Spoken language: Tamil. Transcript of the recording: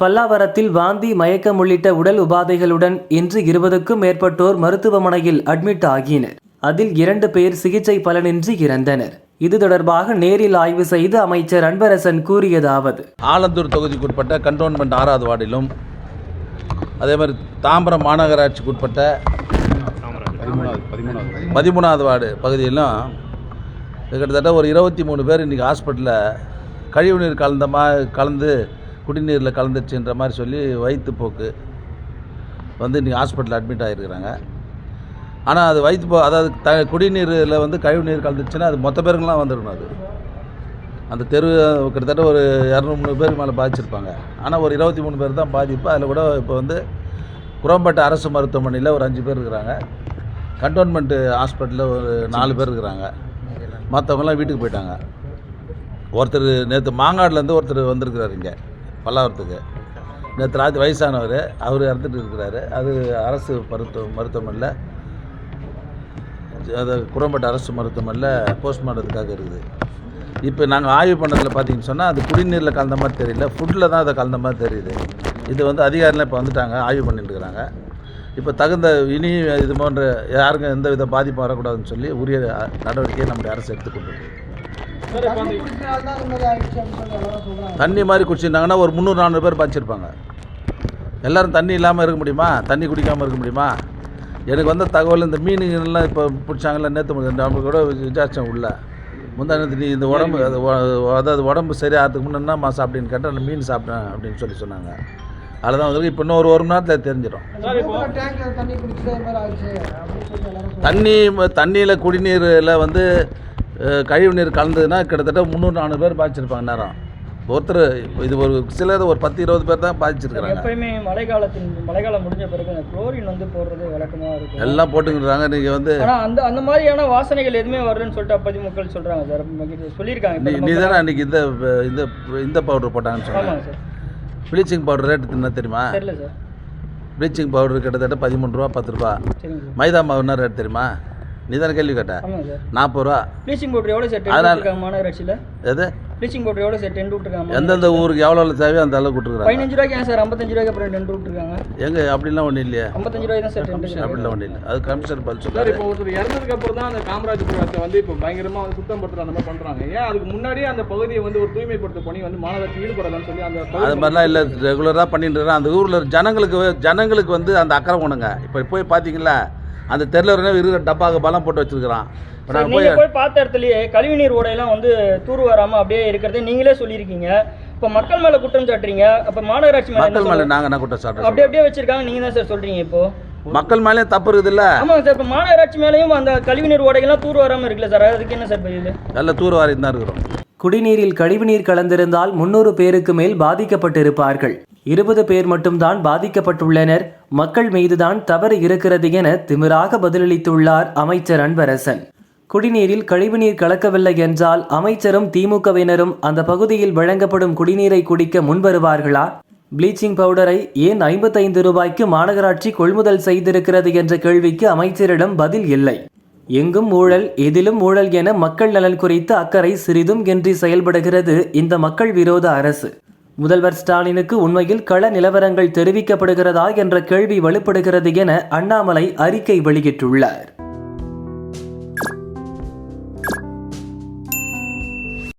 பல்லாவரத்தில் வாந்தி மயக்கம் உள்ளிட்ட உடல் உபாதைகளுடன் இன்று இருபதுக்கும் மேற்பட்டோர் மருத்துவமனையில் அட்மிட் ஆகினர். அதில் இரண்டு பேர் சிகிச்சை பலனின்றி இறந்தனர். இது தொடர்பாக நேரில் ஆய்வு செய்து அமைச்சர் அன்பரசன் கூறியதாவது. ஆலந்தூர் தொகுதிக்குட்பட்ட கண்டோன்மெண்ட் ஆறாவது வார்டிலும் அதே மாதிரி தாம்பரம் மாநகராட்சிக்குட்பட்ட பதிமூணாவது வார்டு பகுதியிலும் கிட்டத்தட்ட ஒரு இருபத்தி மூணு பேர் இன்றைக்கி ஹாஸ்பிட்டலில் கழிவுநீர் கலந்தமாக கலந்து குடிநீரில் கலந்துருச்சுன்ற மாதிரி சொல்லி வயிற்றுப்போக்கு வந்து இன்றைக்கி ஹாஸ்பிட்டலில் அட்மிட் ஆகிருக்கிறாங்க ஆனால் அது வயிற்று போ அதாவது த குடிநீரில் வந்து கழிவு நீர் கலந்துச்சுன்னா அது மொத்த பேருங்களாம் வந்துடணும் அது. அந்த தெரு கிட்டத்தட்ட ஒரு இரநூறு மூணு பேருக்கு மேலே பாதிச்சிருப்பாங்க. ஆனால் ஒரு இருபத்தி மூணு பேர் தான் பாதிப்பு. அதில் கூட இப்போ வந்து குரம்பேட்டை அரசு மருத்துவமனையில் ஒரு அஞ்சு பேர் இருக்கிறாங்க. கண்டோன்மெண்ட்டு ஹாஸ்பிட்டலில் ஒரு நாலு பேர் இருக்கிறாங்க. மற்றவங்களாம் வீட்டுக்கு போயிட்டாங்க. ஒருத்தர் நேற்று மாங்காடுலேருந்து ஒருத்தர் வந்திருக்கிறாரு இங்கே. பல்லாவரத்துக்கு. நேற்று ராத்திரி வயசானவர் அவர் இறந்துட்டு இருக்கிறாரு. அது அரசு மருத்துவ மருத்துவமனையில் அது குரம்பட்டு அரசு மருத்துவமனையில் போஸ்ட்மார்ட்டத்துக்காக இருக்குது. இப்போ நாங்கள் ஆய்வு பண்ணதில் பார்த்தீங்கன்னு சொன்னால் அது குடிநீரில் கலந்த மாதிரி தெரியல. ஃபுட்டில் தான் அதை கலந்த மாதிரி தெரியுது. இது வந்து அதிகாரிலாம் இப்போ வந்துட்டாங்க ஆய்வு பண்ணிட்டு இருக்கிறாங்க. இப்போ தகுந்த இனி இது போன்ற யாருக்கும் எந்த வித பாதிப்பும் வரக்கூடாதுன்னு சொல்லி உரிய நடவடிக்கையை நம்முடைய அரசு எடுத்துக்கொண்டு தண்ணி மாதிரி குடிச்சிருந்தாங்கன்னா ஒரு முந்நூறு நானூறு பேர் பாய்ச்சிருப்பாங்க எல்லாரும் தண்ணி இல்லாமல் இருக்க முடியுமா? தண்ணி குடிக்காமல் இருக்க முடியுமா? எனக்கு வந்த தகவல் இந்த மீனுங்கெல்லாம் இப்போ பிடிச்சாங்கல்ல நேற்று நம்ம கூட விசாரித்தேன் உள்ள. முந்தானத்து நீ இந்த உடம்பு அது அதாவது உடம்பு சரியாகிறதுக்கு முன்னேன்னா சாப்பிட்டேன்னு கேட்டால் அந்த மீன் சாப்பிட்டேன் அப்படின்னு சொல்லி சொன்னாங்க. அதில் தான் வந்து இப்போ இன்னும் ஒரு ஒரு மணி நேரத்தில் தெரிஞ்சிடும். தண்ணி தண்ணியில் குடிநீரில் வந்து கழிவு நீர் கலந்ததுன்னா கிட்டத்தட்ட முந்நூறு நானூறு பேர் பாதிச்சிருப்பாங்க நேரம். ஒருத்தர் இது ஒரு சிலர் ஒரு பத்து இருபது பேர் தான் பாதிச்சிருக்கிறாங்க எப்பயுமே மழை காலத்தின் மழைக்காலம் முடிஞ்ச பிறகு இந்த குளோரின் வந்து போடுறது வழக்கமாக இருக்கும். எல்லாம் போட்டுக்கிறாங்க நீங்கள் வந்து ஆனால் அந்த அந்த மாதிரியான வாசனைகள் எதுவுமே வருதுன்னு சொல்லிட்டு அப்போதைய மக்கள் சொல்கிறாங்க சார். சொல்லியிருக்காங்க. நீ தானே அன்றைக்கி இந்த இந்த இந்த பவுடர் போட்டாங்கன்னு சொன்னாங்க ப்ளீச்சிங் பவுடர் ரேட்டு என்ன தெரியுமா? தெரியல சார். ப்ளீச்சிங் பவுடர் கிட்டத்தட்ட பதிமூணு ரூபா பத்து ரூபா. மைதா மாவு என்ன ரேட் தெரியுமா? நீ தானே கேள்வி கேட்ட? நாற்பது ரூபா. ப்ளீச்சிங் பவுடர் எவ்வளோ சார்? அதனால- விட்டுருக்காங்க மாநகராட்சியில் எது? ப்ளீச்சிங் பவுடர் எவ்வளோ சார்? டென் விட்டுருக்காங்க எந்தெந்த ஊருக்கு எவ்வளோ எவ்வளோ தேவையோ அந்த அளவுக்கு விட்டுருக்குறாங்க பதினஞ்சு ரூபாய்க்கு ஏன் சார்? ஐம்பத்தஞ்சு ரூபாய்க்கு அப்புறம் டென் விட்டுருக்காங்க எங்க? அப்படிலாம் ஒன்றும் இல்லையே. ஐம்பத்தஞ்சு ரூபாய் தான் சார் டென் அப்படிலாம் ஒன்றும் இல்லை. அது கமிஷனர் பதில் சார் இப்போ ஒருத்தர் இறந்ததுக்கு அப்புறம் தான் அந்த காமராஜபுரத்தை வந்து இப்போ பயங்கரமா வந்து சுத்தம் படுத்துற அந்த மாதிரி பண்றாங்க. ஏன் அதுக்கு முன்னாடியே அந்த பகுதியை வந்து ஒரு தூய்மைப்படுத்த பணி வந்து மாநகராட்சி ஈடுபடலாம்னு சொல்லி அந்த அது மாதிரிலாம் இல்லை. ரெகுலராக பண்ணிட்டு அந்த ஊரில் ஜனங்களுக்கு ஜனங்களுக்கு வந்து அந்த அக்கறை உணங்க இப்போ போய் பார்த்தீங்களா? அந்த தெருவில் இருக்கிற டப்பாக்கு பலம் போட்டு வச்சிருக்கிறான். நாங்கள் போய் போய் பார்த்த இடத்துலயே கழிவுநீர் ஓடையெல்லாம் வந்து தூர் வராமல் அப்படியே இருக்கிறது நீங்களே சொல்லியிருக்கீங்க. இப்போ மக்கள் மேலே குற்றம் சாட்டுறீங்க. அப்போ மாநகராட்சி மக்கள் மேலே நாங்கள் என்ன குற்றம் அப்படியே சாட்டுறோம் அப்படியே வச்சிருக்காங்க. நீங்க தான் சார் சொல்றீங்க இப்போ. மக்கள் மேலே தப்பு இருக்குதுல்ல ஆமாங்க சார் இப்போ மாநகராட்சி மேலேயும் அந்த கழிவுநீர் ஓடைகள்லாம் தூர் வராமல் இருக்குல்ல சார் அதுக்கு என்ன சார் பதில்? நல்ல தூர்வாரி தான் இருக்கிறோம். குடிநீரில் கழிவுநீர் கலந்திருந்தால் முன்னூறு பேருக்கு மேல் பாதிக்கப்பட்டிருப்பார்கள். இருபது பேர் மட்டும்தான் பாதிக்கப்பட்டுள்ளனர். மக்கள் மீதுதான் தவறு இருக்கிறது என திமிராக பதிலளித்துள்ளார் அமைச்சர் அன்பரசன். குடிநீரில் கழிவுநீர் கலக்கவில்லை என்றால் அமைச்சரும் திமுகவினரும் அந்த பகுதியில் வழங்கப்படும் குடிநீரை குடிக்க முன்வருவார்களா? ப்ளீச்சிங் பவுடரை ஏன் ஐம்பத்தைந்து ரூபாய்க்கு மாநகராட்சி கொள்முதல் செய்திருக்கிறது என்ற கேள்விக்கு அமைச்சரிடம் பதில் இல்லை. எங்கும் ஊழல் எதிலும் ஊழல் என மக்கள் நலன் குறித்த அக்கறை சிறிதும் இன்றி செயல்படுகிறது இந்த மக்கள் விரோத அரசு. முதல்வர் ஸ்டாலினுக்கு உண்மையில் கள நிலவரங்கள் தெரிவிக்கப்படுகிறதா என்ற கேள்வி வலுப்படுகிறது என அண்ணாமலை அறிக்கை வெளியிட்டுள்ளார்.